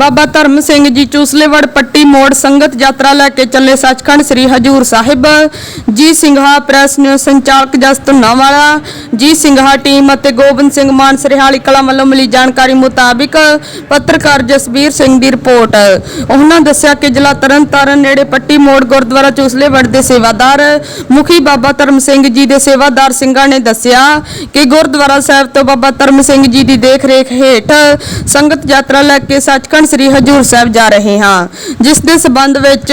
ਬਾਬਾ ਧਰਮ ਸਿੰਘ ਜੀ ਚੂਸਲੇਵੜ ਪੱਟੀ ਮੋੜ ਸੰਗਤ ਯਾਤਰਾ ਲੈ ਕੇ ਚੱਲੇ ਸੱਚਖੰਡ ਸ੍ਰੀ ਹਜੂਰ ਸਾਹਿਬ। ਜੀ ਸਿੰਘਾ ਪ੍ਰੈਸ ਨਿਊਜ਼ ਸੰਚਾਲਕ ਜਸ ਧੁੰਨਾਵਾਲਾ ਜੀ ਸਿੰਘਾ ਟੀਮ ਅਤੇ ਗੋਬਿੰਦ ਸਿੰਘ ਮਾਨ ਸਰਿਹਾਲੀ ਕਲਾ ਵੱਲੋਂ ਮਿਲੀ ਜਾਣਕਾਰੀ ਮੁਤਾਬਿਕ ਪੱਤਰਕਾਰ ਜਸਬੀਰ ਸਿੰਘ ਦੀ ਰਿਪੋਰਟ। ਉਹਨਾਂ ਦੱਸਿਆ ਕਿ ਜ਼ਿਲ੍ਹਾ ਤਰਨਤਾਰਨ ਨੇੜੇ ਪੱਟੀ ਮੋੜ ਗੁਰਦੁਆਰਾ ਚੂਸਲੇਵੜ ਦੇ ਸੇਵਾਦਾਰ ਮੁਖੀ ਬਾਬਾ ਧਰਮ ਸਿੰਘ ਜੀ ਦੇ ਸੇਵਾਦਾਰ ਸਿੰਘਾਂ ਨੇ ਦੱਸਿਆ ਕਿ ਗੁਰਦੁਆਰਾ ਸਾਹਿਬ ਤੋਂ ਬਾਬਾ ਧਰਮ ਸਿੰਘ ਜੀ ਦੀ ਦੇਖ ਰੇਖ ਹੇਠ ਸੰਗਤ ਯਾਤਰਾ ਲੈ ਕੇ ਸੱਚਖੰਡ ਸ੍ਰੀ ਹਜੂਰ ਸਾਹਿਬ ਜਾ ਰਹੇ ਹਾਂ। ਜਿਸ ਦੇ ਸਬੰਧ ਵਿੱਚ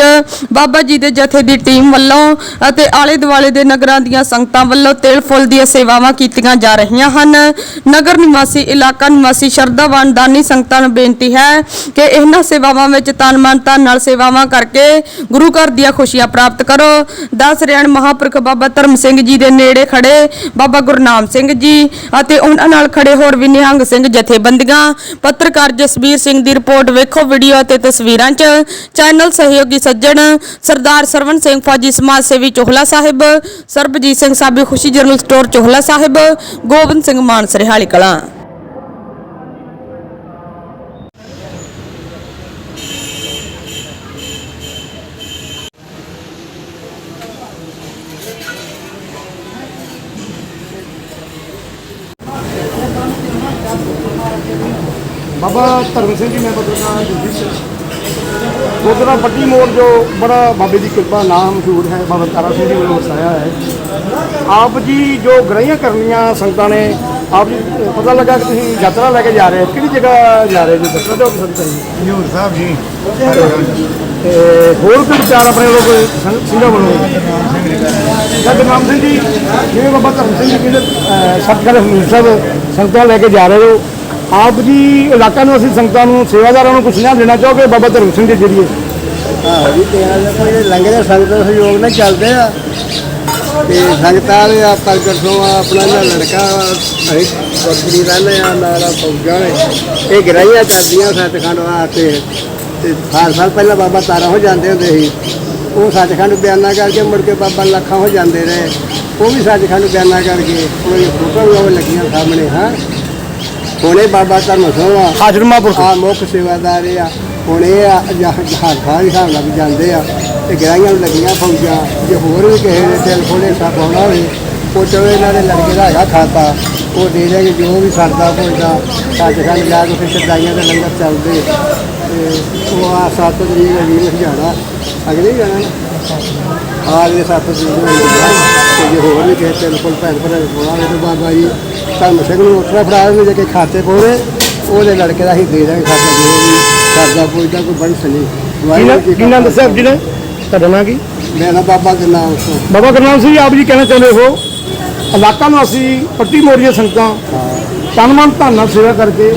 ਬਾਬਾ ਜੀ ਦੇ ਜਥੇ ਦੀ ਟੀਮ ਵੱਲੋਂ ਅਤੇ ਆਲੇ ਦੁਆਲੇ ਦੇ ਨਗਰਾਂ ਦੀਆਂ ਸੰਗਤਾਂ ਵੱਲੋਂ ਤੇਲ ਫੁੱਲ ਦੀਆਂ ਸੇਵਾਵਾਂ ਕੀਤੀਆਂ ਜਾ ਰਹੀਆਂ ਹਨ। ਨਗਰ ਨਿਵਾਸੀ, ਇਲਾਕਾ ਨਿਵਾਸੀ ਸ਼ਰਧਾਵਾਨ ਦਾਨੀ ਸੰਗਤਾਂ ਨੂੰ ਬੇਨਤੀ ਹੈ ਕਿ ਇਹਨਾਂ ਸੇਵਾਵਾਂ ਵਿੱਚ ਤਨ ਮਨ ਧਨ ਨਾਲ ਸੇਵਾਵਾਂ ਕਰਕੇ ਗੁਰੂ ਘਰ ਦੀਆਂ ਖੁਸ਼ੀਆਂ ਪ੍ਰਾਪਤ ਕਰੋ। ਦਸ ਰਿਆਣ ਮਹਾਪੁਰਖ ਬਾਬਾ ਧਰਮ ਸਿੰਘ ਜੀ ਦੇ ਨੇੜੇ ਖੜੇ ਬਾਬਾ ਗੁਰਨਾਮ ਸਿੰਘ ਜੀ ਅਤੇ ਉਹਨਾਂ ਨਾਲ ਖੜੇ ਹੋਰ ਵੀ ਨਿਹੰਗ ਸਿੰਘ ਜਥੇਬੰਦੀਆਂ। ਪੱਤਰਕਾਰ ਜਸਬੀਰ ਸਿੰਘ ਦੀ ਰਿਪੋਰਟ ਵੇਖੋ ਵੀਡੀਓ ਅਤੇ ਤਸਵੀਰਾਂ 'ਚ। ਚੈਨਲ ਸਹਿਯੋਗੀ ਸੱਜਣ ਸਰਦਾਰ ਸਰਵਨ ਸਿੰਘ ਫੌਜੀ ਸਮਾਜ ਸੇਵੀ ਚੋਹਲਾ ਸਾਹਿਬ, ਸਰਬਜੀਤ ਸਿੰਘ ਸਾਬੀ ਖੁਸ਼ੀ ਜਰਨਲ ਸਟੋਰ ਚੋਹਲਾ ਸਾਹਿਬ, ਗੋਬਿੰਦ ਸਿੰਘ ਮਾਨ ਸਰਿਹਾਲੀ ਕਲਾਂ। ਬਾਬਾ ਧਰਮ ਸਿੰਘ ਜੀ ਮੈਂ ਪੱਤਰਕਾਰ ਜਗਦੀਪ ਸਿੰਘ ਗੁਰਦੁਆਰਾ ਪੱਟੀ ਮੋੜ ਜੋ ਬੜਾ ਬਾਬੇ ਦੀ ਕਿਰਪਾ ਨਾਮ ਮਸ਼ਹੂਰ ਹੈ ਬਾਬਾ ਤਾਰਾ ਸਿੰਘ ਜੀ ਵੱਲੋਂ ਵਸਾਇਆ ਹੈ। ਆਪ ਜੀ ਜੋ ਗ੍ਰਹੀਆਂ ਕਰਨੀਆਂ ਸੰਗਤਾਂ ਨੇ ਆਪ ਜੀ ਪਤਾ ਲੱਗਾ ਕਿ ਤੁਸੀਂ ਯਾਤਰਾ ਲੈ ਕੇ ਜਾ ਰਹੇ ਹੋ। ਕਿਹੜੀ ਜਗ੍ਹਾ ਜਾ ਰਹੇ ਜੀ? ਦੱਸੋ ਦਿਓ ਸੰਗਤਾਂ ਜੀ? ਹਜ਼ੂਰ ਸਾਹਿਬ ਜੀ। ਤੇ ਹੋਰ ਕੋਈ ਵਿਚਾਰ ਆਪਣੇ ਵੱਲੋਂ ਕੋਈ ਸੰਗ- ਸਿੰਘਾਂ ਵੱਲੋਂ? ਜਾਂ ਗੁਰਨਾਮ ਸਿੰਘ ਜੀ ਜਿਵੇਂ ਬਾਬਾ ਧਰਮ ਸਿੰਘ ਜੀ ਕਹਿੰਦੇ ਸਤਿਗੁਰੂ ਹਜ਼ੂਰ ਸਾਹਿਬ ਸੰਗਤਾਂ ਲੈ ਕੇ ਜਾ ਰਹੇ ਹੋ ਆਪ ਜੀ ਇਲਾਕਾ ਨੂੰ ਅਸੀਂ ਸੰਗਤਾਂ ਨੂੰ, ਸੇਵਾਦਾਰਾਂ ਨੂੰ ਕੁਝ ਨਾ ਦੇਣਾ ਚਾਹੋਗੇ? ਬਾਬਾ ਧਰਮ ਸਿੰਘ ਦੇ ਜਰੀਏ। ਆਹੋ ਜੀ, ਤੇ ਇਹਨਾਂ ਕੋਈ ਲੰਗਰ ਸੰਗਤ ਸਹਿਯੋਗ ਨਾਲ ਚੱਲਦੇ ਆ। ਤੇ ਸੰਗਤਾਂ ਦੇ ਆ ਪ੍ਰਗਟ ਤੋਂ ਆਪਣਾ ਜਿਹੜਾ ਲੜਕਾ, ਅਸੀਂ ਬੱਕਰੀ ਰਹਿੰਦੇ ਆ, ਨਾਲ ਫੌਜਾਂ ਨੇ ਇਹ ਗਰਾਈਆਂ ਚੱਲਦੀਆਂ ਸੱਚਖੰਡ ਵਾਸਤੇ। ਤੇ ਹਰ ਸਾਲ ਪਹਿਲਾਂ ਬਾਬਾ ਤਾਰਾ ਹੋ ਜਾਂਦੇ ਹੁੰਦੇ ਸੀ। ਉਹ ਸੱਚਖੰਡ ਬਿਆਨਾ ਕਰਕੇ ਮੁੜ ਕੇ ਬਾਬਾ ਲੱਖਾਂ ਹੋ ਜਾਂਦੇ ਰਹੇ। ਉਹ ਵੀ ਸੱਚਖੰਡ ਬਿਆਨਾ ਕਰਕੇ ਉਹਨਾਂ ਦੀਆਂ ਫੋਟੋਆਂ ਵੀ ਉਹ ਲੱਗੀਆਂ ਸਾਹਮਣੇ, ਹਾਂ। ਹੁਣੇ ਬਾਬਾ ਧਰਮ ਸਿੰਘ ਆ। ਹਾਜ਼ਰ ਮਹਾਂਪੁਰਖ ਆ ਮੁੱਖ ਸੇਵਾਦਾਰ ਆ। ਹੁਣ ਆ ਜਹਾਜ਼ ਖਾਨ ਹਿਸਾਬ ਨਾਲ ਵੀ ਜਾਂਦੇ ਆ। ਤੇ ਗਰਾਈਆਂ ਨੂੰ ਲੱਗੀਆਂ ਫੌਜਾਂ। ਜੇ ਹੋਰ ਵੀ ਕਿਸੇ ਦੇ ਦਿਲ ਖੋਲੇ ਸਾ ਪਾਉਣਾ ਹੋਵੇ ਉਹ ਚਲੋ ਇਹਨਾਂ ਦੇ ਲੜਕੇ ਦਾ ਹੈਗਾ ਖਾਤਾ। ਉਹ ਦੇ ਦੇਗੇ ਜੋ ਵੀ ਸਰਦਾ ਭੋਜਦਾ ਸੱਚਖੰਡ ਜਾ ਕੇ ਫਿਰ ਸਰਦਾਈਆਂ ਦੇ ਲੰਗਰ ਚੱਲਦੇ। ਤੇ ਉਹ ਆ 7 ਤਰੀਕ ਨੂੰ ਵੀ ਨਹੀਂ ਜਾਣਾ ਅਗਲੇ ਜਾਣਾ ਆ ਜੇ 7 ਤਰੀਕ ਨੂੰ ਵੀ ਜਾਣਾ ਤੇ ਜੇ ਹੋਰ ਵੀ ਕਿਸੇ ਦਿਲ ਕੋਲ ਭੈਣ ਭਰਾ ਆਵੇ ਤੇ ਬਾਬਾ ਜੀ ਧਰਮ ਸਿੰਘ ਨੂੰ ਉੱਠਣਾ ਫੜਾ ਦੇਣਗੇ ਜੇ ਕਿ ਖਾਤੇ ਪੋਰੇ ਉਹਦੇ ਲੜਕੇ ਦਾ ਹੀ ਦੇ ਦਾਂਗੇ ਖਾਤਾ ਜੋ ਵੀ ਸਰਦਾ ਪੁੱਛਦਾ ਕੋਈ ਬੜੀ ਸਨੀ ਕਿਹਨਾਂ ਕਿਹਨਾਂ ਦੱਸਿਆ ਆਪ ਜੀ ਨੇ? ਤੁਹਾਡਾ ਨਾਂ ਕੀ? ਮੈਂ ਨਾ ਬਾਬਾ ਦੇ ਨਾਮ ਤੋਂ ਬਾਬਾ ਗੁਰਨਾਮ ਸਿੰਘ ਜੀ ਆਪ ਜੀ ਕਹਿਣਾ ਚਾਹੁੰਦੇ ਹੋ? ਇਲਾਕਾ ਨੂੰ ਅਸੀਂ ਪੱਟੀ ਮੋੜੀਆਂ ਸੰਗਤਾਂ। ਤਨ ਮਨ ਧਨ ਨਾਲ ਸੇਵਾ ਕਰਕੇ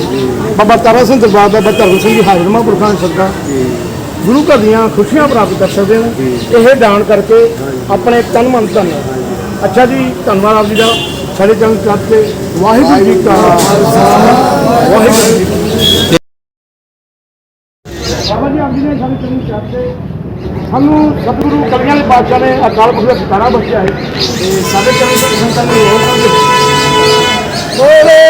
ਬਾਬਾ ਤਾਰਾ ਸਿੰਘ ਦਰਬਾਰ ਬਾਬਾ ਧਰਮ ਸਿੰਘ ਜੀ ਹਾਜ਼ਰ ਮਹਾਂਪੁਰਖਾਂ ਦੇ ਸਦਕਾ ਗੁਰੂ ਘਰ ਦੀਆਂ ਖੁਸ਼ੀਆਂ ਪ੍ਰਾਪਤ ਕਰ ਸਕਦੇ ਨੇ। ਇਹ ਦਾਨ ਕਰਕੇ ਆਪਣੇ ਤਨ ਮਨ ਧਨ ਅੱਛਾ ਜੀ ਧੰਨਵਾਦ ਆਪ ਜੀ ਦਾ। ਸਾਡੇ ਚੰਗ ਕਰਕੇ ਵਾਹਿਗੁਰੂ ਜੀ ਕਾ ਖਾਲਸਾ। ਵਾਹਿਗੁਰੂ ਜੀ ਬਾਬਾ ਜੀ, ਆਪ ਜੀ ਨੇ ਸਾਡੇ ਚੰਗ ਕਰਕੇ ਸਾਨੂੰ ਸਤਿਗੁਰੂ ਕਲੀਆਂ ਦੇ ਪਾਤਸ਼ਾਹ ਨੇ ਅਕਾਲ ਪੁਰਖ ਦਾ ਠਿਕਾਣਾ ਬਖਸ਼ਿਆ ਹੈ ਤੇ ਸਾਡੇ ਚੰਗੇ ਸੰਤਾਂ ਨੂੰ ਹੋਰ ਸੰਗਤ ਬੋਲੇ!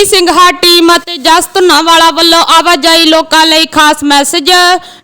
ਜੀ ਸਿੰਘਾ ਟੀਮ ਅਤੇ ਜਸ ਧੁੰਨਾਵਾਲਾ ਵੱਲੋਂ ਆਵਾਜਾਈ ਲੋਕਾਂ ਲਈ ਖਾਸ ਮੈਸੇਜ।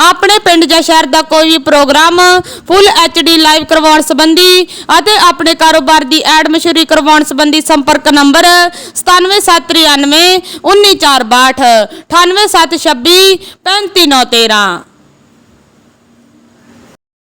ਆਪਣੇ ਪਿੰਡ ਜਾਂ ਸ਼ਹਿਰ ਦਾ ਕੋਈ ਵੀ ਪ੍ਰੋਗਰਾਮ ਫੁੱਲ ਐਚਡੀ ਲਾਈਵ ਕਰਵਾਉਣ ਸੰਬੰਧੀ ਅਤੇ ਆਪਣੇ ਕਾਰੋਬਾਰ ਦੀ ਐਡ ਮਸ਼ਹੂਰੀ ਕਰਵਾਉਣ ਸੰਬੰਧੀ ਸੰਪਰਕ ਨੰਬਰ 97793 19462 98726 35913